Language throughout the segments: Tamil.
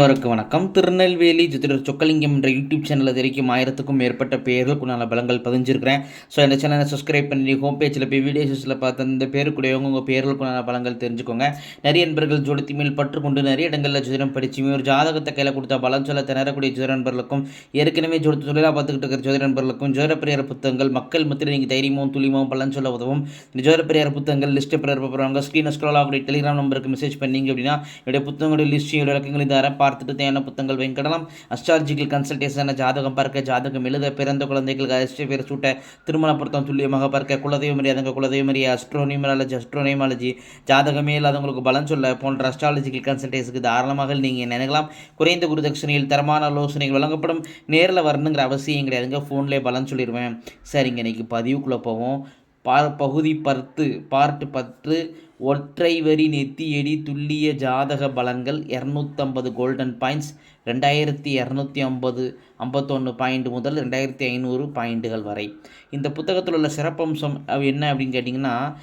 அவருக்கு வணக்கம். திருநெல்வேலி ஜோதிடர் சொக்கலிங்கம் என்ற யூடியூப் சேனலில் வரைக்கும் ஆயிரத்துக்கும் மேற்பட்ட பேர்களுக்குண்டான பலங்கள் பதிஞ்சிருக்கிறேன். ஸோ இந்த சேனலை சப்ஸ்கிரைப் பண்ணி ஹோம் பேஜில் போய் வீடியோஸில் பார்த்து அந்த பேருக்குடையவங்க உங்கள் பேர்களுக்குண்டான பலங்கள் தெரிஞ்சுக்கோங்க. நிறைய நண்பர்கள் ஜோதித்தி மேல் பற்றுக்கொண்டு நிறைய இடங்களில் ஜோதிடம் படிச்சு ஒரு ஜாதகத்தை கையில் கொடுத்தா பலம் சொல்ல திணறக்கூடிய ஜோதிட நண்பர்களுக்கும் ஏற்கனவே ஜோடி தொழிலாக பார்த்துக்கிட்டு இருக்கிற ஜோதிட நண்பர்களுக்கும் ஜோதிட புத்தகங்கள் மக்கள் மத்தியில் நீங்கள் தைரியமும் துளியமும் பலன் சொல்ல உதவும். இந்த ஜோதிட புத்தகங்கள் லிஸ்ட்டு பிறர் போகிறவங்க ஸ்க்ரீனை ஸ்க்ரோல் ஆகக்கூடிய டெலிகிராம் நம்பருக்கு மெசேஜ் பண்ணீங்க அப்படின்னா என்னுடைய புத்தகங்களுடைய லிஸ்ட்டு விளக்கங்களை தர பார்த்துட்டு தேவையான புத்தகங்கள் வெங்கடலாம். அஸ்ட்ராலஜிக்கல் கன்சல்டேஷன் ஜாதகம் பார்க்க ஜாதகம் எழுத பிறந்த குழந்தைகளுக்கு அரிசி பேர் சூட்ட திருமண பொருத்தம் துல்லியமாக பார்க்க குலதெய்வம் மரியாதைங்க குலதெய்வம் மரியா அஸ்ட்ரோனிமராலஜி அஸ்ட்ரோனிமாலஜி ஜாதகமே இல்லாதவங்களுக்கு பலன் சொல்ல போன்ற அஸ்ட்ராலஜிக்கல் கன்சல்டேஷனுக்கு தாராளமாக நீங்கள் நினைக்கலாம் குறைந்த குருதட்சணையில் தரமான ஆலோசனைகள் வழங்கப்படும். நேரில் வரணுங்கிற அவசியம் கிடையாதுங்க. ஃபோன்லேயே பலன் சொல்லிடுவேன் சரிங்க இன்றைக்கி பதிவுக்குள்ளே போவோம். பா பகுதி பத்து பார்ட் பத்து ஒற்றை வரி நெத்தியடி துல்லிய ஜாதக பலன்கள் இரநூத்தம்பது கோல்டன் பாயிண்ட்ஸ் ரெண்டாயிரத்தி இரநூத்தி ஐம்பது ஐம்பத்தொன்று பாயிண்ட் முதல் ரெண்டாயிரத்தி ஐநூறு பாயிண்ட்டுகள் வரை. இந்த புத்தகத்தில் உள்ள சிறப்பம்சம் என்ன அப்படின்னு கேட்டிங்கன்னா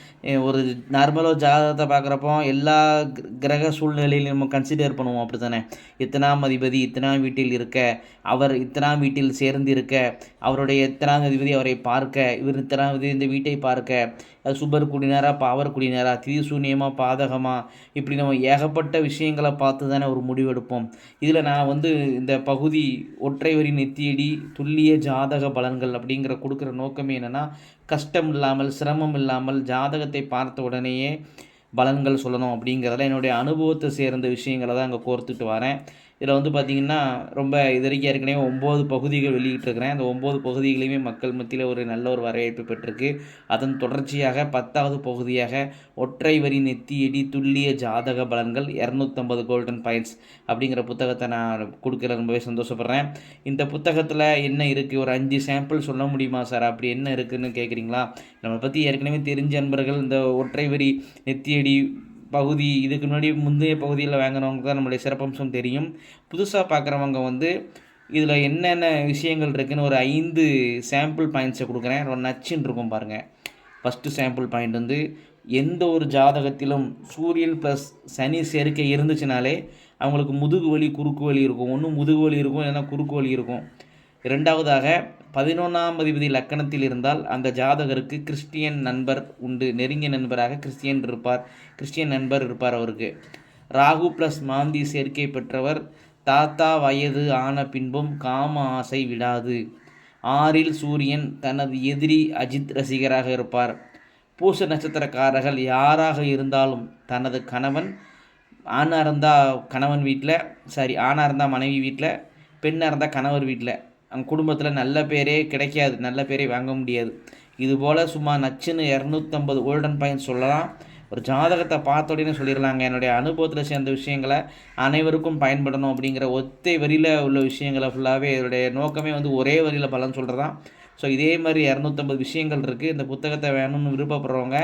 ஒரு நார்மலாக ஜாதகத்தை பார்க்குறப்போ எல்லா கிரக சூழ்நிலையிலும் நம்ம கன்சிடர் பண்ணுவோம் அப்படி தானே இத்தனாம் அதிபதி இத்தனாம் வீட்டில் இருக்க அவர் இத்தனாம் வீட்டில் சேர்ந்து இருக்க அவருடைய இத்தனாம் அதிபதி அவரை பார்க்க இவர் இத்தனாம் இந்த வீட்டை பார்க்க சுபர் குடினாரா பாவர் குடினாரா திதி சூன்யமாக பாதகமாக இப்படி நம்ம ஏகப்பட்ட விஷயங்களை பார்த்து தானே ஒரு முடிவெடுப்போம். இதில் நான் வந்து இந்த பகுதி ஒற்றை வரி நெத்தியடி துல்லிய ஜாதக பலன்கள் அப்படிங்கிற கொடுக்குற நோக்கமே என்னென்னா கஷ்டம் இல்லாமல் சிரமம் இல்லாமல் ஜாதகத்தை பார்த்த உடனேயே பலன்கள் சொல்லணும் அப்படிங்கிறதுல என்னுடைய அனுபவத்தை சேர்ந்த விஷயங்களை தான் அங்கே கோர்த்துட்டு வரேன். இதில் வந்து பார்த்திங்கன்னா ரொம்ப இது வரைக்கும் ஏற்கனவே ஒம்பது பகுதிகள் வெளியிட்டிருக்கிறேன். அந்த ஒம்பது பகுதிகளையுமே மக்கள் மத்தியில் ஒரு நல்ல ஒரு வரவேற்பு பெற்றிருக்கு. அதன் தொடர்ச்சியாக பத்தாவது பகுதியாக ஒற்றை வரி நெத்தியடி துல்லிய ஜாதக பலன்கள் இரநூத்தம்பது கோல்டன் பாயிண்ட்ஸ் அப்படிங்கிற புத்தகத்தை நான் கொடுக்குற ரொம்பவே சந்தோஷப்படுறேன். இந்த புத்தகத்தில் என்ன இருக்குது ஒரு அஞ்சு சாம்பிள் சொல்ல முடியுமா சார் அப்படி என்ன இருக்குதுன்னு கேட்குறீங்களா? நம்மளை பற்றி ஏற்கனவே தெரிஞ்ச நண்பர்கள் இந்த ஒற்றை வரி நெத்தியடி பகுதி இதுக்கு முன்னாடி முந்தைய பகுதியில் வாங்கினவங்க தான் நம்மளுடைய சிறப்பம்சம் தெரியும். புதுசாக பார்க்குறவங்க வந்து இதில் என்னென்ன விஷயங்கள் இருக்குதுன்னு ஒரு ஐந்து சாம்பிள் பாயிண்ட்ஸை கொடுக்குறேன். ரொம்ப நச்சுன்னு இருக்கும் பாருங்கள் ஃபஸ்ட்டு சாம்பிள் பாயிண்ட் வந்து எந்த ஒரு ஜாதகத்திலும் சூரியன் ப்ளஸ் சனி சேர்க்கை இருந்துச்சுனாலே அவங்களுக்கு முதுகு வலி குறுக்கு வலி இருக்கும். ஒன்று முதுகு வலி இருக்கும் இல்லைன்னா குறுக்கு வலி இருக்கும். ரெண்டாவதாக பதினொன்றாம் அதிபதி லக்கணத்தில் இருந்தால் அந்த ஜாதகருக்கு கிறிஸ்டியன் நண்பர் உண்டு. நெருங்கிய நண்பராக கிறிஸ்டியன் இருப்பார். கிறிஸ்டியன் நண்பர் இருப்பார் அவருக்கு. ராகு ப்ளஸ் மாந்தி சேர்க்கை பெற்றவர். தாத்தா வயது ஆன பின்பும் காம ஆசை விடாது. ஆறில் சூரியன் தனது எதிரி அஜித் ரசிகராக இருப்பார். பூச நட்சத்திரக்காரர்கள் யாராக இருந்தாலும் தனது கணவன் ஆணாக இருந்தால் கணவன் வீட்டில் சாரி ஆணாக இருந்தால் மனைவி வீட்டில் பெண்ணாக இருந்தால் கணவர் வீட்டில் அவங்க குடும்பத்தில் நல்ல பேரே கிடைக்காது. நல்ல பேரே வாங்க முடியாது. இதுபோல் சும்மா நச்சுன்னு இரநூத்தம்பது கோல்டன் பாயிண்ட் சொல்லலாம். ஒரு ஜாதகத்தை பார்த்த உடனே சொல்லிடலாங்க. என்னுடைய அனுபவத்தில் சேர்ந்த விஷயங்களை அனைவருக்கும் பயன்படணும் அப்படிங்கிற ஒத்தை வரியில் உள்ள விஷயங்களை ஃபுல்லாகவே என்னுடைய நோக்கமே வந்து ஒரே வரியில் பலன் சொல்கிறதான் ஸோ இதே மாதிரி இரநூத்தம்பது விஷயங்கள் இருக்குது இந்த புத்தகத்தை வேணும்னு விருப்பப்படுறவங்க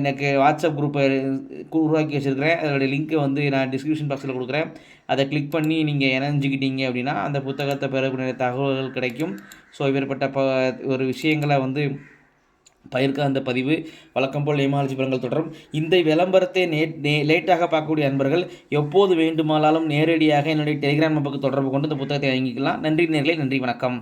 எனக்கு வாட்ஸ்அப் குரூப்பை உருவாக்கி வச்சுருக்கிறேன். அதோடய லிங்க்கை வந்து நான் டிஸ்கிரிப்ஷன் பாக்ஸில் கொடுக்குறேன். அதை கிளிக் பண்ணி நீங்கள் இணைஞ்சிக்கிட்டீங்க அப்படின்னா அந்த புத்தகத்தை பெறக்கூடிய தகவல்கள் கிடைக்கும். ஸோ இவர்பட்ட ப ஒரு விஷயங்களை வந்து பயிர்க்க அந்த பதிவு வழக்கம் போல் நேமாலஜி படங்கள் தொடரும். இந்த விளம்பரத்தை நே நே லேட்டாக பார்க்கக்கூடிய அன்பர்கள் எப்போது வேண்டுமானாலும் நேரடியாக என்னுடைய டெலிகிராம் நம்பருக்கு தொடர்பு கொண்டு இந்த புத்தகத்தை வாங்கிக்கலாம். நன்றி நேர்களை நன்றி வணக்கம்.